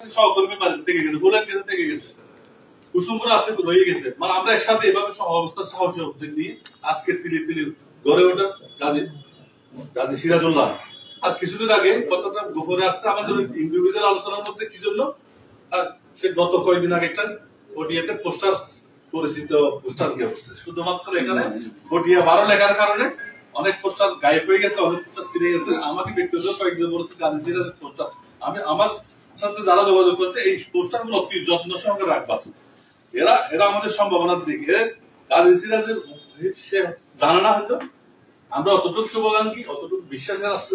সহকর্মী বাড়িতে থেকে গেছে থেকে গেছে আছে গেছে মানে আমরা একসাথে এভাবে সাহসী উদ্যোগ নিয়ে তিলি গড়ে ওঠা গাজী গাজী সিরাজুল্লাহ আর কিছুদিন আগে দুপুরে আসছে আমাদের ইন্ডিভিজুয়াল আলোচনার মধ্যে কি জন্য আর সে গত কয়েকদিন আগে একটা ওটিয়াতে পোস্টার পরিচিত পোস্টার শুধুমাত্র এখানে ওটিয়া বারো লেখার কারণে অনেক পোস্টার গায়েব হয়ে গেছে অনেক পোস্টার ছিঁড়ে গেছে আমাকে ব্যক্তিগত কয়েকজন বলেছে গাজী সিরাজের পোস্টার আমি আমার সাথে যারা যোগাযোগ করছে, এই পোস্টারগুলো অতি যত্ন সঙ্গে রাখবা? এরা এরা আমাদের সম্ভাবনার দিকে। গাজী সিরাজের সে জানে না হয়তো। আমরা শুভকাঙ্ক্ষী বিশ্বাসের আসতে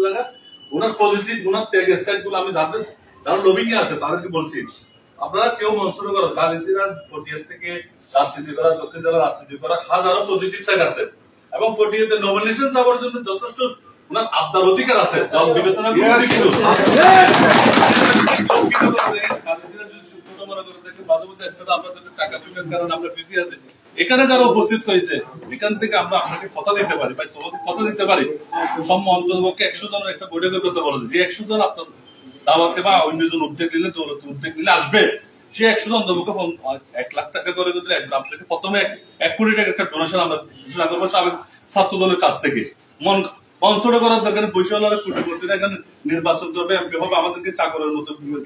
ওনার পজিটিভ ওনার ত্যাগের সাইডগুলো আমি যাদের, যারা আছে, তাদেরকে বলছি। আপনারা কেউ মনসুর করো গাজী সিরাজ, পটিয়ার থেকে রাজনীতি করা, দক্ষিণ রাজনীতি করা, হাজারো পজিটিভ সাইড আছে। এবং পটিয়াতে নমিনেশন চাওয়ার জন্য যথেষ্ট ওনার আবদার অধিকার আছে। দল বিবেচনা করে কিন্তু এখানে যারা উপস্থিত হয়েছে এখান থেকে আমরা আপনাকে কথা দিতে পারি ভাই সবাইকে কথা দিতে পারি। সম্মান অন্তর্পক্ষে একশো জনের একটা বৈঠকের কথা বলেছে। যে একশো জন আপনার দাওয়াতে বা অন্যজন উদ্যোগ নিলে উদ্যোগ নিলে আসবে। সে একশো জন অন্তর্পক্ষে এক লাখ টাকা করে যদি আপনাকে প্রথমে এক- এক কোটি টাকা একটা ডোনেশন আমরা ঘোষণা করব সাবেক ছাত্র দলের কাছ থেকে। মন মন করার দরকার পয়সা হলে কোটি কোটি টাকা নির্বাচন করবে এমপি হবে আমাদেরকে চাকরের মতো করবে।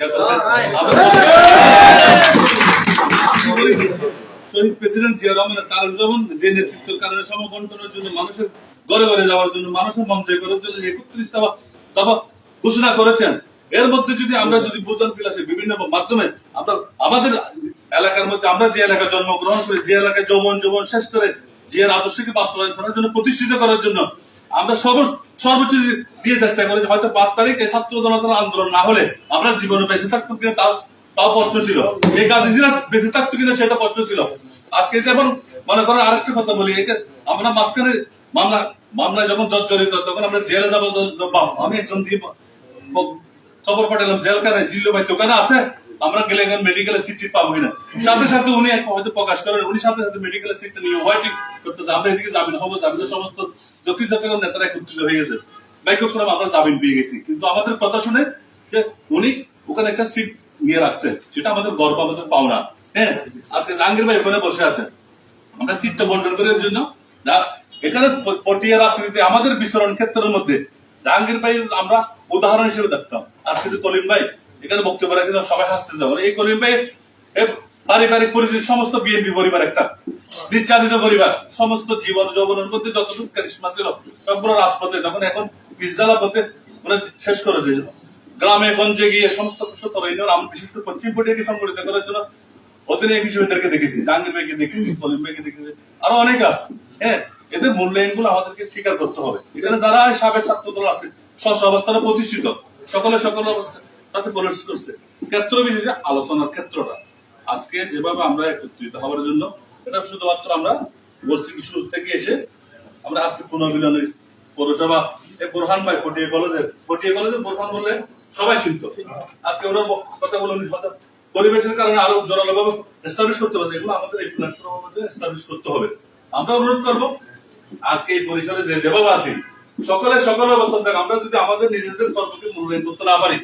আমাদের- শহীদ প্রেসিডেন্ট জিয়া রহমানের তার যেমন যে নেতৃত্বের কারণে সমবন্টনের জন্য মানুষের ঘরে ঘরে যাওয়ার জন্য মানুষের মন জয় করার জন্য একত্রিশ দফা দফা ঘোষণা করেছেন এর মধ্যে যদি আমরা যদি বোজন বিলাসে বিভিন্ন মাধ্যমে আমরা আমাদের এলাকার মধ্যে আমরা যে এলাকায় জন্মগ্রহণ করে যে এলাকায় যৌবন যৌবন শেষ করে যে আদর্শকে বাস্তবায়ন করার জন্য প্রতিষ্ঠিত করার জন্য আমরা সর্ব- সর্বোচ্চ দিয়ে চেষ্টা করি হয়তো পাঁচ তারিখে ছাত্র জনতার আন্দোলন না হলে আমরা জীবনে বেঁচে থাকতো কিনা তাও তাও প্রশ্ন ছিল। এই গাজীরা বেঁচে থাকতো কিনা সেটা প্রশ্ন ছিল। আজকে যেমন মনে করেন আরেকটা কথা বলি আমরা মাঝখানে মামলা, মামলায় যখন জর্জরিত তখন আমরা জেলে যাব আমি একজন দিয়ে খবর পাঠালাম জেলখানে জিল্লু ভাই দোকানে আছে, আমরা গেলে এখন মেডিকেলের সিট টিট পাবো কিনা? সাথে সাথে উনি হয়তো প্রকাশ করেন, উনি সাথে সাথে মেডিকেলের সিটটা নিয়ে ওয়াইটিং করতেছে আমরা এদিকে জামিন হব, জামিনের সমস্ত দক্ষিণ চট্টগ্রাম নেতারা একত্রিত হয়ে গেছে। আমরা জামিন পেয়ে গেছি। কিন্তু আমাদের কথা শুনে যে উনি ওখানে একটা সিট নিয়ে সেটা আমাদের গর্ব, আমাদের পাওনা। হ্যাঁ আজকে জাহাঙ্গীর ভাই ওখানে বসে আমরা সিটটা বন্টন করার জন্য। এখানে পটিয়া রাজনীতিতে আমাদের বিচরণ ক্ষেত্রের মধ্যে জাহাঙ্গীর ভাই আমরা উদাহরণ হিসেবে দেখতাম। আজকে যে কলিম ভাই এখানে বক্তব্য রাখেন, সবাই হাসতে যাব। এই কলিম ভাই পারিবারিক পরিচিতি সমস্ত বিএনপি পরিবার একটা। নির্যাতিত পরিবার, সমস্ত জীবন যৌবনের মধ্যে যতটুকু কারিশমা ছিল, সবগুলো রাজপথে। তখন এখন বিশালা পথে মানে শেষ করেছে গ্রামে, গঞ্জে গিয়ে সমস্ত ইউনিয়ন আমরা বিশেষ করে পশ্চিম পটিয়াকে সংগঠিত করার জন্য অধিনায়ক হিসেবে এদেরকে দেখেছি, জাহাঙ্গীর ভাইকে দেখেছি কলিম ভাইকে দেখেছি, আরও অনেক আছে। হ্যাঁ এদের মূল্যায়নগুলো আমাদেরকে স্বীকার করতে হবে। এখানে যারা সাবেক ছাত্র দল আছে স্ব অবস্থানে প্রতিষ্ঠিত, সকলে সকল অবস্থার তাতে পলিটিক্স করছে। ক্ষেত্র বিশেষে আলোচনার ক্ষেত্রটা। আজকে যেভাবে আমরা একত্রিত হওয়ার জন্য, এটা শুধুমাত্র আমরা বলছি কি শুরু থেকে এসে আমরা আজকে পুনর্মিলনের পৌরসভা এই বোরহান ভাই ফটিয়া কলেজের ফটিয়া কলেজের বোরহান বলে সবাই চিনত আজকে ওরা কথা বলে পরিবেশের কারণে আরও জোরালো ভাবে এস্টাবলিশ করতে হবে এগুলো আমাদের এই প্ল্যাটফর্মের এস্টাবলিশ করতে হবে। আমরা অনুরোধ করব, আজকে এই পরিসরে যে যেভাবে আছি, সকলে সকল অবস্থান থাকে, আমরা যদি আমাদের নিজেদের কর্মকে মূল্যায়ন করতে না পারি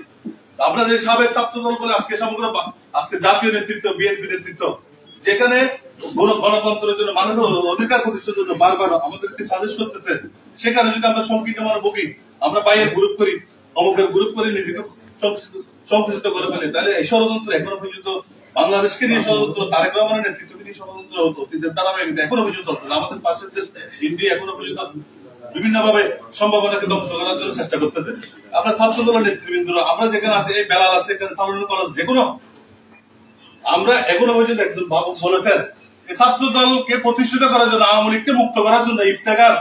যে সাবেক ছাত্র দল বলে আজকে সমগ্র আজকে জাতীয় নেতৃত্ব, বিএনপি নেতৃত্ব, যেখানে গণতন্ত্রের জন্য মানুষের অধিকার প্রতিষ্ঠার জন্য বারবার আমাদেরকে সাজেস্ট করতেছে, সেখানে যদি আমরা সংকীর্ণ মানে বকি আমরা বাইরের গ্রুপ করি, অমুকের গ্রুপ করে, নিজেকে সংকুচিত- করে ফেলি, তাহলে এই ষড়যন্ত্র এখনও পর্যন্ত বাংলাদেশকে নিয়ে ষড়যন্ত্র, তারেক রহমানের নেতৃত্বকে নিয়ে ষড়যন্ত্র দ্বারা কিন্তু এখনও পর্যন্ত চলতেছে আমাদের পাশের দেশ, ইন্ডিয়া এখনও পর্যন্ত বিভিন্ন ভাবে সম্ভাবনাকে ধ্বংস করার জন্য চেষ্টা করতেছে। আমরা ছাত্র দলের নেতৃবৃন্দরা, আমরা যেখানে আছে, এই বেলাল আছে, এখানে সালন কলেজ, যে কোনো। আমরা এখনও পর্যন্ত একজন বাবু বলেছেন ছাত্র দলকে প্রতিষ্ঠিত করার জন্য, আওয়ামী লীগকে মুক্ত করার জন্য ইফতেকার